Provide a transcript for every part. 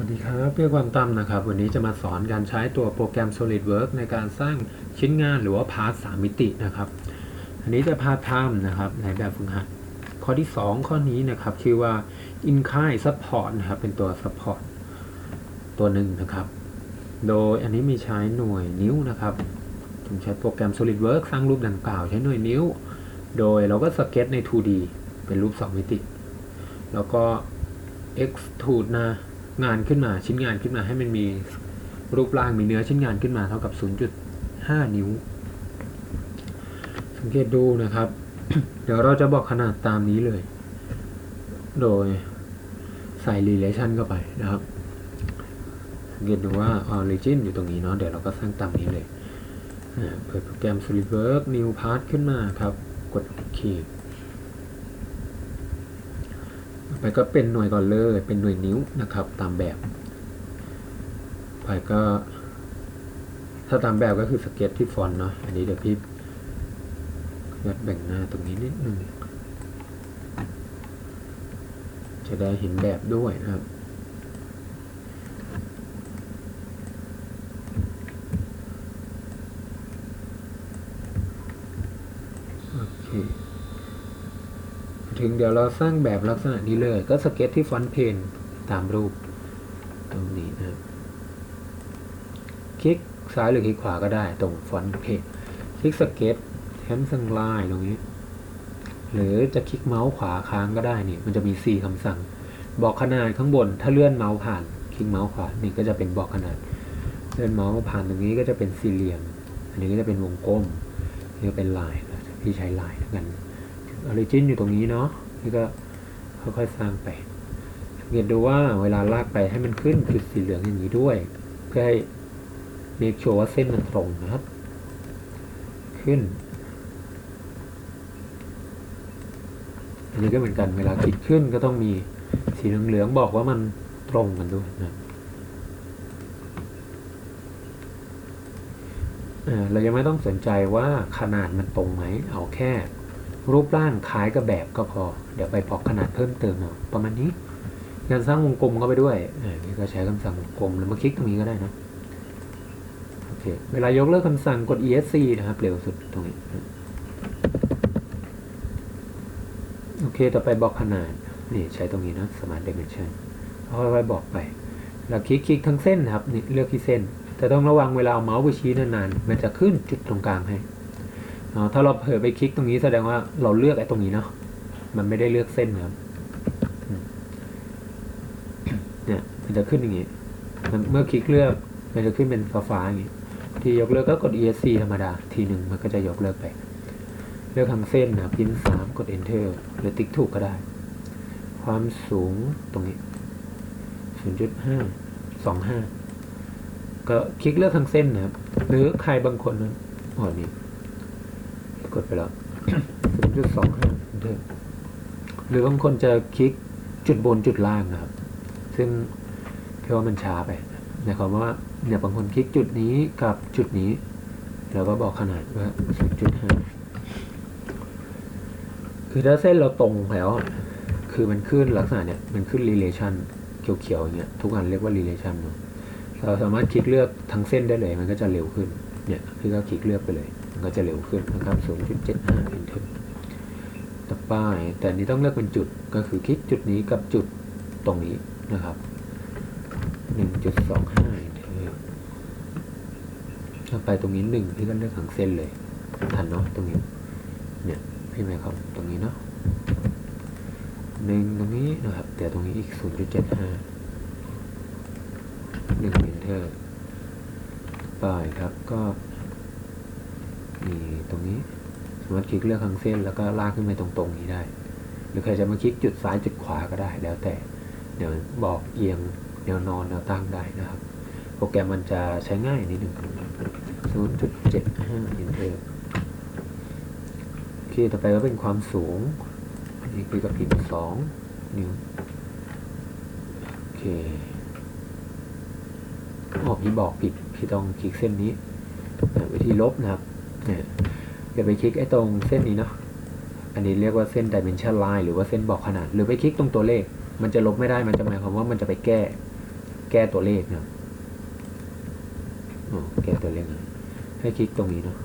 วัสดีครับเพื่อความตั้มนะครับ วันนี้จะมาสอนการใช้ตัวโปรแกรม SolidWorks ในการสร้างชิ้นงานหรือว่าพาร์ทสามมิตินะครับ อันนี้จะพาร์ทไทม์นะครับในแบบฝึกหัด ข้อที่ 2 ข้อนี้นะครับ ชื่อว่า in kind support นะครับ เป็นตัว support ตัวหนึ่งนะครับ โดยอันนี้มีใช้หน่วยนิ้วนะครับผมใช้โปรแกรม SolidWorks สร้างรูปดังกล่าวใช้หน่วยนิ้ว โดยเราก็สเก็ตใน 2D เป็นรูป 2 มิติ แล้วก็ extrude นะ งานขึ้นมาชิ้นงานขึ้นมาให้มันมีรูปร่างมีเนื้อชิ้นงานขึ้นมาเท่ากับ 0.5 นิ้ว สังเกตดูนะครับ เดี๋ยวเราจะบอกขนาดตามนี้เลย โดยใส่ relation เข้าไปนะครับ สังเกตดูว่า origin อยู่ตรงนี้เนาะเดี๋ยวเราก็สร้างตามนี้เลยเปิดโปรแกรม SolidWorks new part ขึ้นมาครับ กดโอเค ไปก็เป็นหน่วยก่อนเลยเป็นหน่วยนิ้วนะครับ ตามแบบไปก็ ถ้าตามแบบก็คือสเก็ตที่ฟอนต์เนาะ อันนี้เดี๋ยวพี่ยัดแบ่งหน้าตรงนี้นิดนึง จะได้เห็นแบบด้วยนะครับ โอเค ถึงเดี๋ยวเราสร้างแบบลักษณะนี้เลย ก็สเก็ตที่ฟอนต์เพนตามรูป ตรงนี้นะครับคลิกซ้ายหรือคลิกขวาก็ได้ตรงฟอนต์เพนคลิกสเก็ตแทมสังไลน์ตรงนี้ หรือจะคลิกเมาส์ขวาค้างก็ได้นี่มันจะมี 4คำสั่ง บอกขนาดข้างบน ถ้าเลื่อนเมาส์ผ่าน คลิกเมาส์ขวานี่ก็จะเป็นบอกขนาด เลื่อนเมาส์ผ่านตรงนี้ก็จะเป็นสี่เหลี่ยม อันนี้ก็จะเป็นวงกลมนี่ก็เป็นลายนะพี่ใช้ลายแล้วกัน ออริจินอยู่ตรงนี้เนาะนี่ก็ค่อยๆสร้างไปสังเกตดูว่าเวลาลากไปให้มันขึ้นจุดสีเหลืองอย่างนี้ด้วย เพื่อให้ make sure ว่าเส้นมันตรงนะครับ ขึ้น อันนี้ก็เหมือนกันเวลาคิดขึ้นก็ต้องมีสีเหลืองๆบอกว่ามันตรงกันด้วยนะเอ่อเรายังไม่ต้องสนใจว่าขนาดมันตรงไหม เอาแค่ รูปร่างคล้ายกับแบบก็พอ เดี๋ยวไปพอกขนาดเพิ่มเติมเอาประมาณนี้การสร้างวงกลมเข้าไปด้วยนี่ก็ใช้คำสั่งวงกลมแล้วมาคลิกตรงนี้ก็ได้นะโอเคเวลายกเลิกคำสั่งกด esc นะครับเร็วสุดตรงนี้โอเค ต่อไปบอกขนาด นี่ใช้ตรงนี้นะ smart dimension เอาไว้บอกไปแล้วคลิกคลิกทั้งเส้นนะครับนี่เลือกที่เส้น แต่ต้องระวังเวลาเอาเมาส์ไปชี้นานๆ มันจะขึ้นจุดตรงกลางให้ ถ้าเราเผลอไปคลิกตรงนี้แสดงว่าเราเลือกไอ้ตรงนี้เนาะมันไม่ได้เลือกเส้นครับเนี่ยมันจะขึ้นอย่างนี้มันเมื่อคลิกเลือกมันจะขึ้นเป็นฟ้าๆอย่างนี้ที่ยกเลิกก็กด esc ธรรมดาทีหนึ่งมันก็จะยกเลิกไป เลือกทางเส้นนะพิมพ์สามกด enter หรือติ๊กถูกก็ได้ ความสูงตรงนี้0.5 25 ก็คลิกเลือกทางเส้นนะครับหรือใครบางคนนะอ๋อนี่ กดไปแล้ว0.25 enter หรือบางคนจะคลิกจุดบนจุดล่างนะครับ ซึ่งเพราะว่ามันช้าไปหมายความว่าเนี่ยบางคนคลิกจุดนี้กับจุดนี้ แล้วก็บอกขนาดว่า0.5คือถ้าเส้นเราตรงแล้ว คือมันขึ้นลักษณะเนี่ยมันขึ้น relation เขียวๆอย่างเงี้ยทุกอันเรียกว่า relation เนเราสามารถคลิกเลือกทั้งเส้นได้เลย มันก็จะเร็วขึ้นเนี่ยพี่ก็คลิกเลือกไปเลย มันก็จะเร็วขึ้นนะครับ0.75 enter ต่อไปแต่อันนี้ต้องเลือกเป็นจุดก็คือคลิกจุดนี้กับจุดตรงนี้นะครับ 1.25 enter ต่อไปตรงนี้หนึ่งพี่ก็เลือกทั้งเส้นเลยทันเนาะตรงนี้เนี่ยพี่ไหมครับตรงนี้เนาะหนึ่งตรงนี้นะครับแต่ตรงนี้อีก 0.75หนึ่งเอนเตอร์ไปครับก็ มีตรงนี้สามารถคลิกเลือกทางเส้นแล้วก็ลากขึ้นไปตรงๆนี้ได้ หรือใครจะมาคลิกจุดซ้ายจุดขวาก็ได้ แล้วแต่ เดี๋ยวบอกเอียงแนวนอนแนวตั้งได้นะครับ โปรแกรมมันจะใช้ง่ายนิดหนึ่ง0.75 enter โอเคต่อไปก็เป็นความสูงอันนี้คือกับพิมพ์สองนิ้วโอเคออกที่บอกผิดพี่ต้องคลิกเส้นนี้อ่าวิธีลบนะครับ เนี่ยเดี๋ยวไปคลิกไอ้ตรงเส้นนี้เนาะอันนี้เรียกว่าเส้น dimension line หรือว่าเส้นบอกขนาด หรือไปคลิกตรงตัวเลข มันจะลบไม่ได้มันจะหมายความว่ามันจะไปแก้ แก้ตัวเลขนะอ๋อแก้ตัวเลขนะให้คลิกตรงนี้เนาะ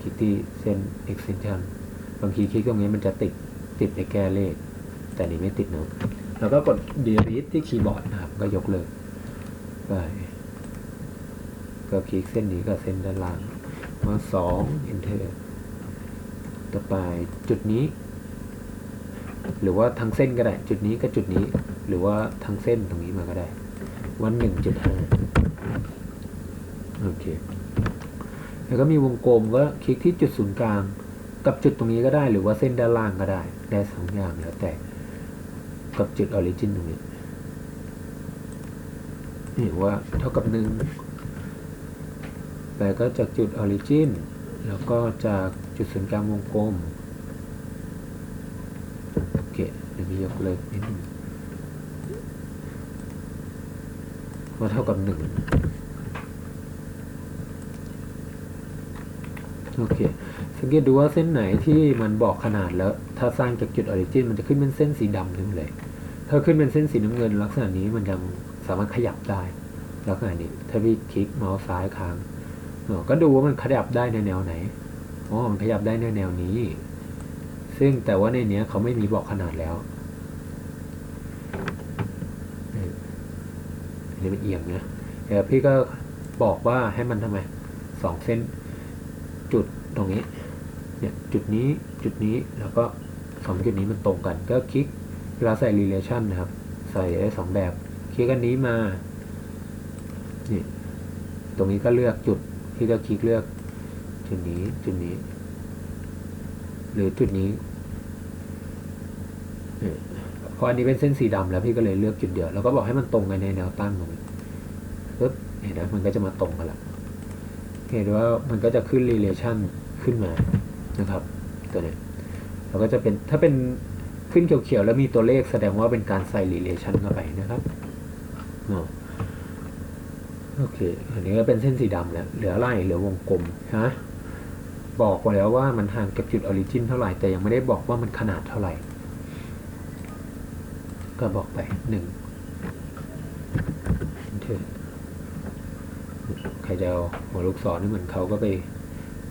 คลิกที่เส้น extension บางทีคลิกตรงนี้มันจะติดติดในแก้เลข แต่นี้ไม่ติดเนาะแล้วก็กด delete ที่คีย์บอร์ดนะครับก็ยกเลิกไปก็คลิกเส้นนี้กับเส้นด้านล่าง มาสอง enter ต่อไปจุดนี้ หรือว่าทั้งเส้นก็ได้ จุดนี้กับจุดนี้ หรือว่าทั้งเส้นตรงนี้มาก็ได้ วันหนึ่งจุดห้าโอเค แล้วก็มีวงกลมก็คลิกที่จุดศูนย์กลาง กับจุดตรงนี้ก็ได้ หรือว่าเส้นด้านล่างก็ได้ ได้สองอย่างแล้วแต่ กับจุดออริจินตรงนี้นี่ว่าเท่ากับหนึ่ง แต่ก็จากจุดออริจินแล้วก็จากจุดศูนย์กลางวงกลมโอเคเดี๋ยวมียกเลิกนิดนึงว่าเท่ากับหนึ่งโอเคสังเกตดูว่าเส้นไหนที่มันบอกขนาดแล้ว ถ้าสร้างจากจุดออริจินมันจะขึ้นเป็นเส้นสีดำขึ้นเลย ถ้าขึ้นเป็นเส้นสีน้ำเงิน ลักษณะนี้มันยังสามารถขยับได้ลักษณะนี้ถ้าพี่คลิกเมาส์ซ้ายค้าง ก็ดูว่ามันขยับได้ในแนวไหนอ๋อมันขยับได้ในแนวนี้ ซึ่งแต่ว่าในเนี้ยเขาไม่มีบอกขนาดแล้วนี่อันนี้มันเอียงนะเดี๋ยวพี่ก็บอกว่าให้มันทำไมสองเส้นจุดตรงนี้เนี่ยจุดนี้จุดนี้แล้วก็สองจุดนี้มันตรงกัน ก็คลิกเวลาใส่ relation นะครับ ใส่ได้สองแบบ คลิกอันนี้มานี่ตรงนี้ก็เลือกจุด พี่ก็คลิกเลือกจุดนี้จุดนี้ หรือจุดนี้เนี่ยพออันนี้เป็นเส้นสีดำแล้วพี่ก็เลยเลือกจุดเดียวแล้วก็บอกให้มันตรงกันในแนวตั้งตรงนี้ปึ๊บเห็นไหมมันก็จะมาตรงกันละเห็นว่ามันก็จะขึ้น relation ขึ้นมานะครับตัวนี้ยแล้วก็จะเป็นถ้าเป็นขึ้นเขียวๆแล้วมีตัวเลขแสดงว่าเป็นการใส่ relation เข้าไปนะครับอ๋อ โอเค อันนี้ก็เป็นเส้นสีดำแล้ว เหลืออะไรเหลือวงกลมฮะบอกไว้แล้วว่ามันห่างจากจุดออริจินเท่าไหร่ แต่ยังไม่ได้บอกว่ามันขนาดเท่าไหร่ ก็บอกไปหนึ่งเถอใครจะเอาหัวลูกศรนี่เหมือนเขาก็ไป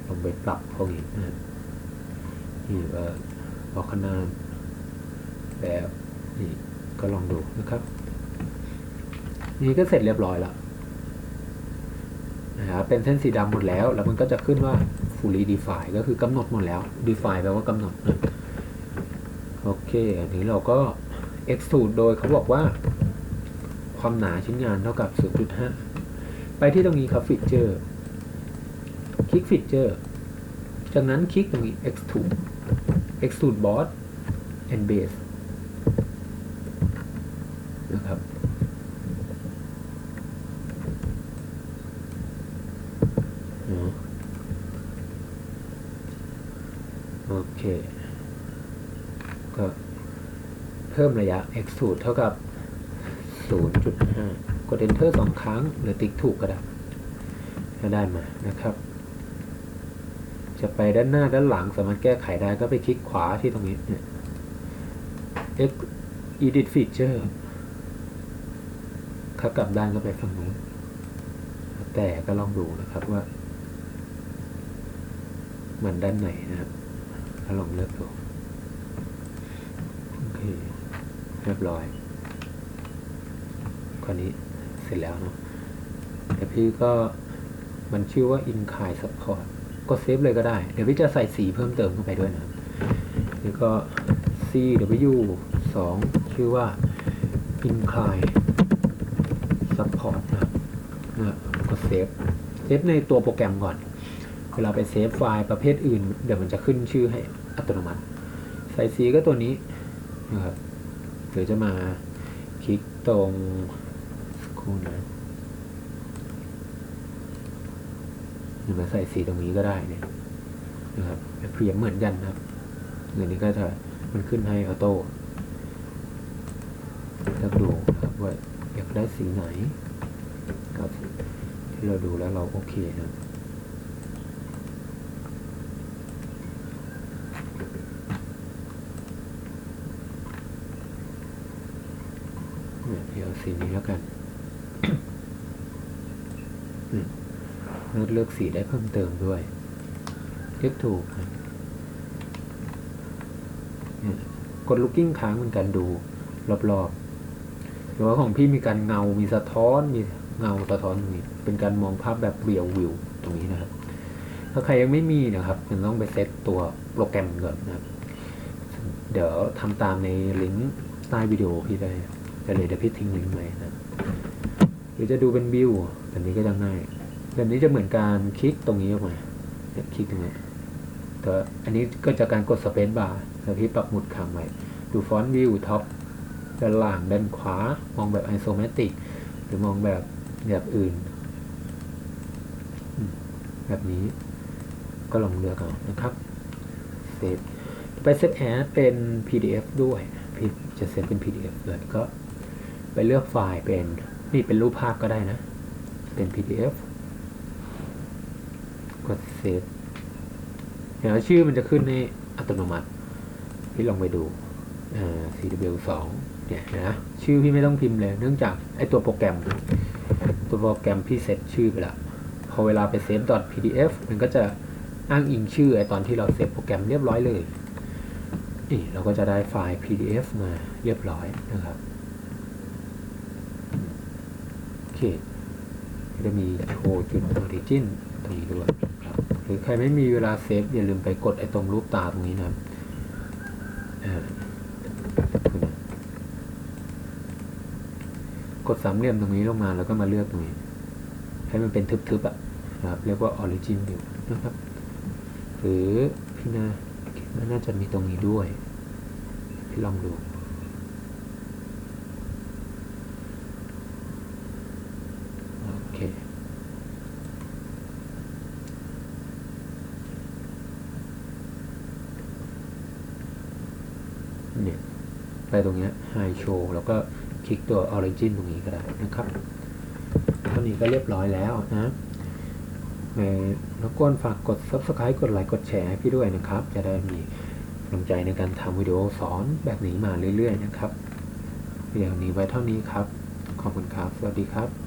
ลองไปปรับพวกนี้นะนี่ว่าบอกขนาดแบบนี่ก็ลองดูนะครับ นี่ก็เสร็จเรียบร้อยแล้ว นะครับเป็นเส้นสีดำหมดแล้ว แล้วมันก็จะขึ้นว่า fully define ก็คือกำหนดหมดแล้ว define แปลว่ากำหนดนะโอเคอันนี้เราก็ extrude โดยเขาบอกว่า ความหนาชิ้นงานเท่ากับ 0.5 ไปที่ตรงนี้ครับ feature คลิก feature จากนั้นคลิกตรงนี้ extrude extrude boss and base นะครับ เนาะโอ เค ก็เพิ่มระยะ extrude เท่ากับ 0.5 กด enter สองครั้ง หรือติ๊กถูกก็ได้ก็ได้มานะครับ จะไปด้านหน้าด้านหลังสามารถแก้ไขได้ก็ไปคลิกขวาที่ตรงนี้เนี่ย Ex- edit feature ถ้ากลับด้านก็ไปฝั่งนู้น แต่ก็ลองดูนะครับว่า มันด้านไหนนะครับ ก็ลองเลือกดูโอเคเรียบร้อยคราวนี้เสร็จแล้วเนาะแต่พี่ก็มันชื่อว่า in k i support ก็เซฟเลยก็ได้ เดี๋ยวพี่จะใส่สีเพิ่มเติมเข้าไปด้วยนะแล้วก็ cw 2ชื่อว่า in k i support นะนะก็เซฟเซฟในตัวโปรแกรมก่อน เวลาไปเซฟไฟล์ประเภทอื่น เดี๋ยวมันจะขึ้นชื่อให้ อัตโนมัติใส่สีก็ตัวนี้นะครับเดี๋ยวจะมาคลิกตรงสักครู่นะเดี๋ยวมาใส่สีตรงนี้ก็ได้เนี่ยนะครับเพียงเหมือนกันนะครับเดี๋ยวนี้ก็จะมันขึ้นให้ออโต้เลือกดูนะครับว่าอยากได้สีไหนครับที่เราดูแล้วเราโอเคนะครับ เนี่ยเดี๋ยว สีนี้แล้วกันอืมเลือกเลือกสีได้เพิ่มเติมด้วยเลือกถูกกด looking ค้างเหมือนกันดูรอบๆหรือว่าของพี่มีการเงา มีสะท้อน มีเงาสะท้อนตรงนี้เป็นการมองภาพแบบเรียววิวตรงนี้นะครับ ถ้าใครยังไม่มีนะครับยังต้องไปเซตตัวโปรแกรมก่อนนะครับ เดี๋ยวทำตามในลิงก์ใต้วิดีโอพี่ได้ ได้เลยเดี๋ยวพี่ทิ้งลิงก์ไว้นะหรือจะดูเป็นวิวแบบนี้ก็จะง่ายแบบนี้จะเหมือนการคลิกตรงนี้ออกมาเนี่ยคลิกตรงนี้แต่อันนี้ก็จะการกดสเปซบาร์แล้วพี่ปักหมุดค้างไว้ดูฟอนต์วิวท็อปด้านล่างด้านขวามองแบบไอโซเมตริกหรือมองแบบแบบอื่น แบบนี้ก็ลองเลือกเอานะครับเซฟไปเซฟแอดเป็น PDF ด้วยพี่จะเซฟเป็น PDF ด้วยก็ ไปเลือกไฟล์เป็นนี่เป็นรูปภาพก็ได้นะ เป็น PDF กดเซฟเดี๋ยวชื่อมันจะขึ้นในอัตโนมัติ พี่ลองไปดูอ่า CW2 เนี่ยนะชื่อพี่ไม่ต้องพิมพ์เลย เนื่องจากไอตัวโปรแกรม ตัวโปรแกรมพี่เซตชื่อไปแล้วพอเวลาไปเซฟ .pdf มันก็จะอ้างอิงชื่อไอตอนที่เราเซฟโปรแกรมเรียบร้อยเลยนี่เราก็จะได้ไฟล์ PDF มาเรียบร้อยนะครับ โอ เคจะมีโชว์จุด origin ตรงนี้ด้วยครับหรือใครไม่มีเวลาเซฟอย่าลืมไปกดไอ้ตรงรูปตาตรงนี้นะครับกดสามเหลี่ยมตรงนี้ลงมาแล้วก็มาเลือกตรงนี้ ให้มันเป็นทึบๆอะนะครับเรียกว่า origin view นะครับ หรือพี่นาคิดว่าน่าจะมีตรงนี้ด้วยพี่ลองดู โอเค เนี่ยไปตรงเนี้ย High Show แล้วก็คลิกตัว Origin ตรงนี้ก็ได้นะครับเท่านี้ก็เรียบร้อยแล้วนะเอ่อรบกวนฝากกด Subscribe กดไลค์กดแชร์ให้พี่ด้วยนะครับ จะได้มีกำลังใจในการทำวิดีโอสอนแบบนี้มาเรื่อย ๆ นะครับเดี๋ยวนี้ไว้เท่านี้ครับ ขอบคุณครับ สวัสดีครับ